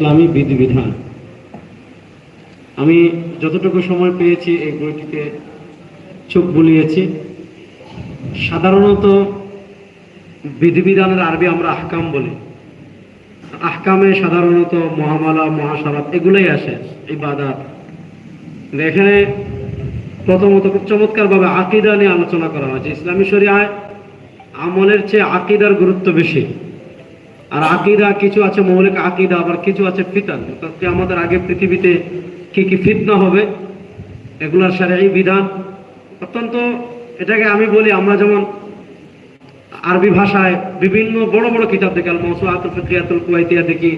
ইসলামী বিধিবিধান। আমি যতটুকু সময় পেয়েছি এই বইটিকে চোখ বুলিয়েছি। সাধারণত বিধিবিধানের আরবি আমরা আহকাম বলি। আহকামে সাধারণত মহামালা মহাসারাত এগুলোই আসে এই কিন্তু এখানে প্রথমত খুব চমৎকারভাবে আকিদা নিয়ে আলোচনা করা হয়েছে। ইসলামী শরিয়ায় আমলের চেয়ে আকিদার গুরুত্ব বেশি। আর আকিদা কিছু আছে, মৌলিক আকিদা, আবার কিছু আছে ফিতান। আমাদের আগে পৃথিবীতে কি কি ফিতনা হবে, এগুলার সাথে এই বিধান। অত্যন্ত এটাকে আমি বলি, আমরা যেমন আরবি ভাষায় বিভিন্ন বড় বড় কিতাব দেখি আল মৌসুআতুল ফিকিয়াতুল কুয়াইতিয়া দেখি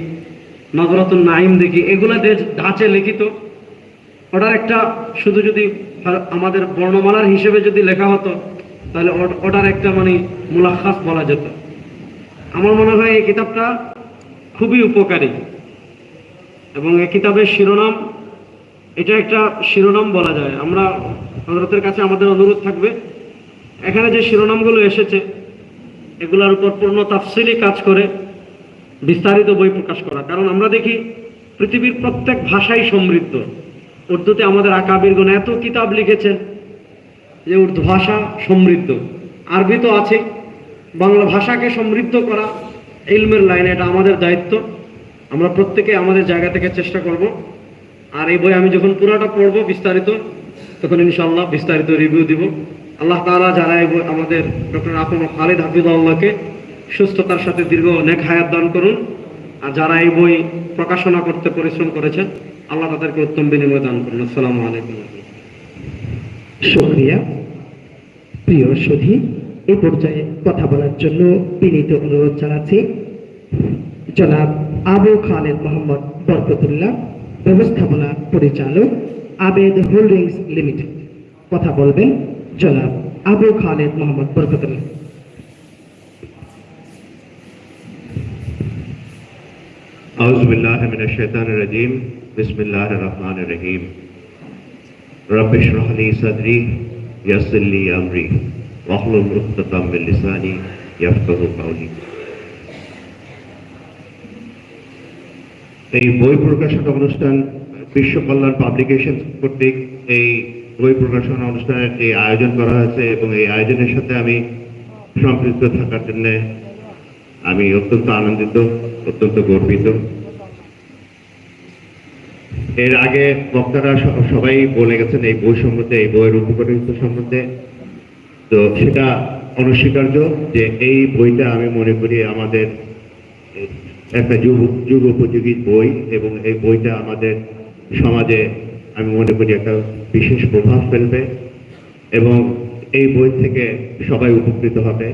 নজরাতুল নাইম দেখি, এগুলা ধাঁচে লিখিত। ওটার একটা শুধু যদি আমাদের বর্ণমালার হিসেবে যদি লেখা হতো, তাহলে ওটার একটা মানে মুলাখাস বলা যেত। আমার মনে হয় এই কিতাবটা খুবই উপকারী। এবং এই কিতাবের শিরোনাম, এটা একটা শিরোনাম বলা যায়। আমরা হজরতের কাছে আমাদের অনুরোধ থাকবে, এখানে যে শিরোনামগুলো এসেছে, এগুলোর উপর পূর্ণ তাফসিলি কাজ করে বিস্তারিত বই প্রকাশ করা। কারণ আমরা দেখি, পৃথিবীর প্রত্যেক ভাষাই সমৃদ্ধ। উর্দুতে আমাদের আকাবিরগণ এত কিতাব লিখেছেন যে উর্দু ভাষা সমৃদ্ধ। আরবি তো আছে বাংলা ভাষাকে সমৃদ্ধ করা ইলমের লাইনে, এটা আমাদের দায়িত্ব। আমরা প্রত্যেকে আমাদের জায়গা থেকে চেষ্টা করব। আর এই বই আমি যখন পুরাটা পড়ব বিস্তারিত, তখন ইনশাল্লাহ বিস্তারিত রিভিউ দিব। আল্লাহ তালা যারা এই বই আমাদের ডক্টর আফম খালিদ হাফিদুল্লাহকে সুস্থতার সাথে দীর্ঘ অনেক হায়াত দান করুন। আর যারা এই বই প্রকাশনা করতে পরিশ্রম করেছেন, আল্লাহ তাদেরকে উত্তম বিনিময় দান করুন। আসসালামু আলাইকুম। শুক্রিয়া। প্রিয় সুধী এই পর্যায়ে কথা বলার জন্য বিনীত অনুরোধ জানাচ্ছি জনাব আবু খালেদ মোহাম্মদ বরকতুল্লাহ ব্যবস্থাপনা পরিচালক আবেদ হোল্ডিংস লিমিটেড কথা বলবেন জনাব আবু খালেদ মোহাম্মদ বরকতুল্লাহ أعوذ بالله من الشيطان الرجيم بسم الله الرحمن الرحيم رب اشرح لي صدري يسر لي أمري واحلل عقدة من لساني يفقه قولي এই বই প্রকাশনা অনুষ্ঠান বিশ্ব কল্যাণ পাবলিকেশন কর্তৃক এই বই প্রকাশনা অনুষ্ঠানের এই আয়োজন করা হয়েছে এবং এই আয়োজনের সাথে আমি সম্পৃক্ত থাকার জন্য আমি অত্যন্ত আনন্দিত অত্যন্ত গর্বিত এর আগে বক্তারা স- সবাই বলে গেছেন এই বই সম্বন্ধে এই বইয়ের উপকারিতা সম্বন্ধে তো সেটা অনস্বীকার্য যে এই বইটা আমি মনে করি আমাদের একটা যুগ যুগ উপযোগী বই এবং এই বইটা আমাদের সমাজে আমি মনে করি একটা বিশেষ প্রভাব ফেলবে এবং এই বই থেকে সবাই উপকৃত হবে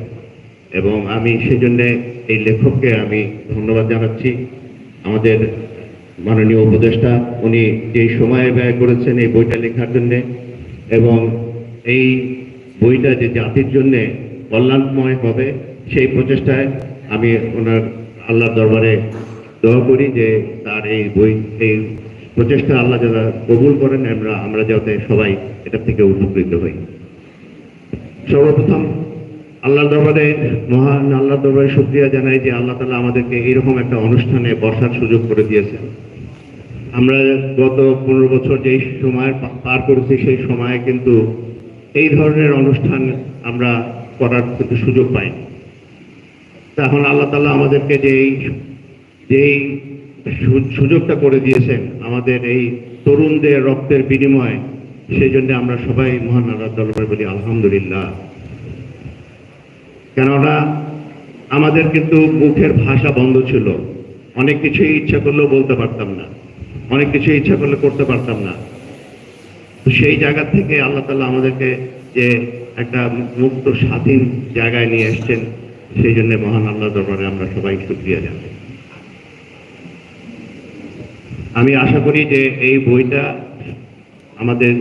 এবং আমি সেজন্য এই লেখককে আমি ধন্যবাদ জানাচ্ছি। আমাদের মাননীয় উপদেষ্টা, উনি যে সময় ব্যয় করেছেন এই বইটা লেখার জন্যে এবং এই বইটা যে জাতির জন্য কল্যাণময় হবে, সেই প্রচেষ্টায় আমি ওনার আল্লাহ দরবারে দোয়া করি যে তার এই বই, এই প্রচেষ্টা আল্লাহ যারা কবুল করেন, আমরা আমরা যাতে সবাই এটা থেকে উপকৃত হই। সর্বপ্রথম আল্লাহ দরবারে, মহান আল্লাহ দরবারে শুক্রিয়া জানাই যে আল্লাহ তালা আমাদেরকে এইরকম একটা অনুষ্ঠানে বসার সুযোগ করে দিয়েছেন। আমরা গত পনেরো বছর যেই সময় পার করেছি, সেই সময়ে কিন্তু এই ধরনের অনুষ্ঠান আমরা করার কিন্তু সুযোগ পাইনি। এখন আল্লাহ তালা আমাদেরকে যেই যেই সুযোগটা করে দিয়েছেন আমাদের এই তরুণদের রক্তের বিনিময়ে, সেই জন্য আমরা সবাই মহান আল্লাহ দরবারে বলি, আলহামদুলিল্লাহ। কেননা আমাদের কিন্তু মুখের ভাষা বন্ধ ছিল। অনেক কিছুই ইচ্ছা করলেও বলতে পারতাম না। অনেক কিছু ইচ্ছা করলে করতে পারতাম না। তো সেই জায়গা থেকে আল্লাহ তালা আমাদেরকে যে একটা মুক্ত, স্বাধীন জায়গায় নিয়ে এসছেন, সেই জন্য মহান আল্লাহ দরবারে আমরা সবাই শুক্রিয়া জানাই। আমি আশা করি যে এই বইটা আমাদের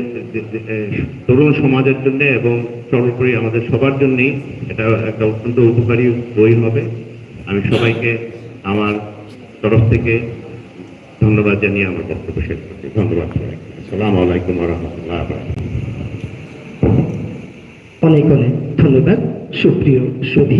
তরুণ সমাজের জন্য এবং সর্বোপরি আমাদের সবার জন্যই এটা একটা অত্যন্ত উপকারী বই হবে। আমি সবাইকে আমার তরফ থেকে ধন্যবাদ জানিয়ে আমার বক্তব্য শেষ করছি। ধন্যবাদ সালাম আসসালামু আলাইকুম রহমতুল্লাহ অনেক অনেক ধন্যবাদ। সুপ্রিয় সুধী